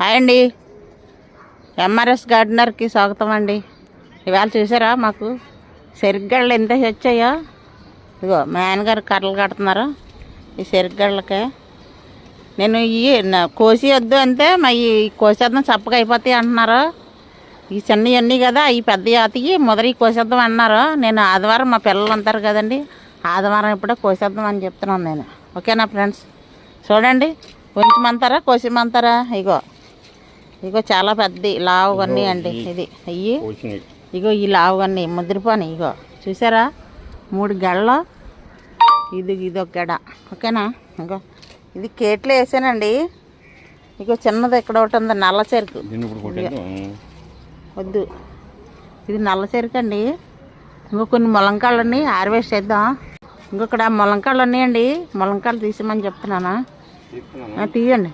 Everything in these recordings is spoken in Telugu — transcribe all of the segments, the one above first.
హాయ్ అండి. ఎంఆర్ఎస్ గార్డెనర్కి స్వాగతం అండి. ఇవాళ చూసారా మాకు? సెరిగ్గళ్ళు ఎంత వచ్చాయో ఇదిగో మా ఆయనగారు కర్రలు కడుతున్నారు ఈ సెరిగ్గళ్ళకే నేను ఈ కోసి వద్దు అంటే మా ఈ కోసేద్దాం చప్పగా అయిపోతాయి అంటున్నారు. ఈ చిన్నవన్నీ కదా ఈ పెద్ద జాతికి మొదటి కోసేద్దాం అన్నారు. నేను ఆదివారం మా పిల్లలు అంటారు కదండి ఆదివారం ఇప్పుడే కోసేద్దాం అని చెప్తున్నాను నేను. ఓకేనా ఫ్రెండ్స్? చూడండి కొంచెమంతారా కోసిమంతారా ఇగో ఇగో చాలా పెద్ద లావుగన్నీ అండి ఇది. అయ్యి ఇగో ఈ లావుగన్నీ ముద్రపోని ఇగో. చూసారా? మూడు గళ్ళ. ఇది ఇది ఒక గడ. ఓకేనా? ఇగో. ఇది కేట్లో వేసానండి. ఇగో చిన్నది ఇక్కడ ఒకటి ఉంది నల్ల చెరుకు. వద్దు. ఇది నల్ల చెరుకు అండి. ఇంకో కొన్ని ములంకాళ్ళు ఉన్నాయి హార్వెస్ట్ చేద్దాం. ఇంకొకడ ములంకాళ్ళు ఉన్నాయండి ములంకాళ్ళు తీసేమని చెప్తున్నానా తీయండి.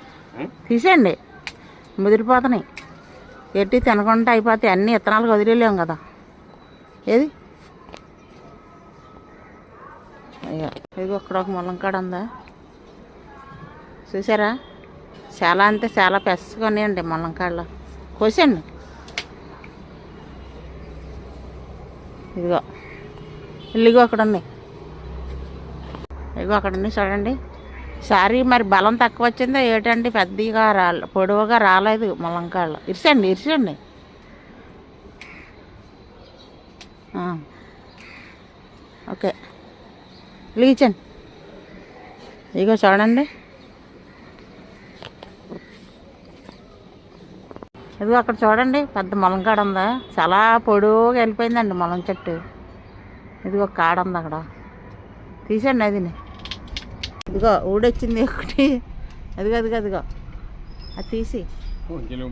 తీసేయండి. ముదిరిపోతున్నాయి. ఎట్టి తినకుండా అయిపోతాయి. అన్ని ఇత్తనాలకు వదిలేలేము కదా. ఏది? అయ్యో ఇదిగో ఇక్కడ ఒక ములంకాడ ఉందా? చూసారా? చాలా అంటే చాలా పెద్దగా ఉన్నాయండి ములంకాళ్ళు కోసండి ఇదిగో ఇల్లుగో అక్కడ ఉంది. ఇదిగో అక్కడ ఉంది చూడండి. సారీ మరి బలం తక్కువ వచ్చిందో ఏటండి? పెద్దగా రాలే పొడవుగా రాలేదు ములంకాళ్ళు. ఇరిసండి ఇరిసండి. ఓకే. లీచండి ఇగో చూడండి. ఇదిగో అక్కడ చూడండి పెద్ద ములంకాడ ఉందా. చాలా పొడవుగా వెళ్ళిపోయిందండి ములం చెట్టు. ఇదిగో కాడ ఉంది అక్కడ. తీసండి అదిని. ఇదిగో ఊడొచ్చింది ఒకటి. అదిగో అదిగో అదిగో. అది తీసి. అదిగో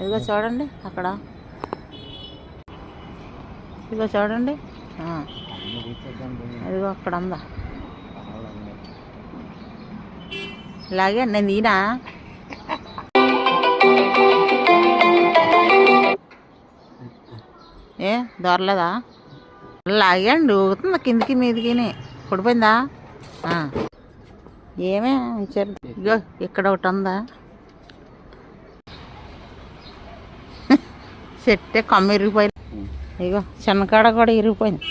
ఇదిగో చూడండి అక్కడ. ఇదిగో చూడండి. అదిగో అక్కడ ఉందా? ఇలాగే నేను? ఈనా ఏ దొరలేదా? లాగండి ఊగుతుంది కిందికి మీదికి పడిపోయిందా ఏమే ఉంచారు ఇగో ఇక్కడ ఒకటి ఉందా? చెట్టే కమ్మ ఇరిగిపోయింది. ఇగో చిన్నకాడ కూడా ఇరిగిపోయింది.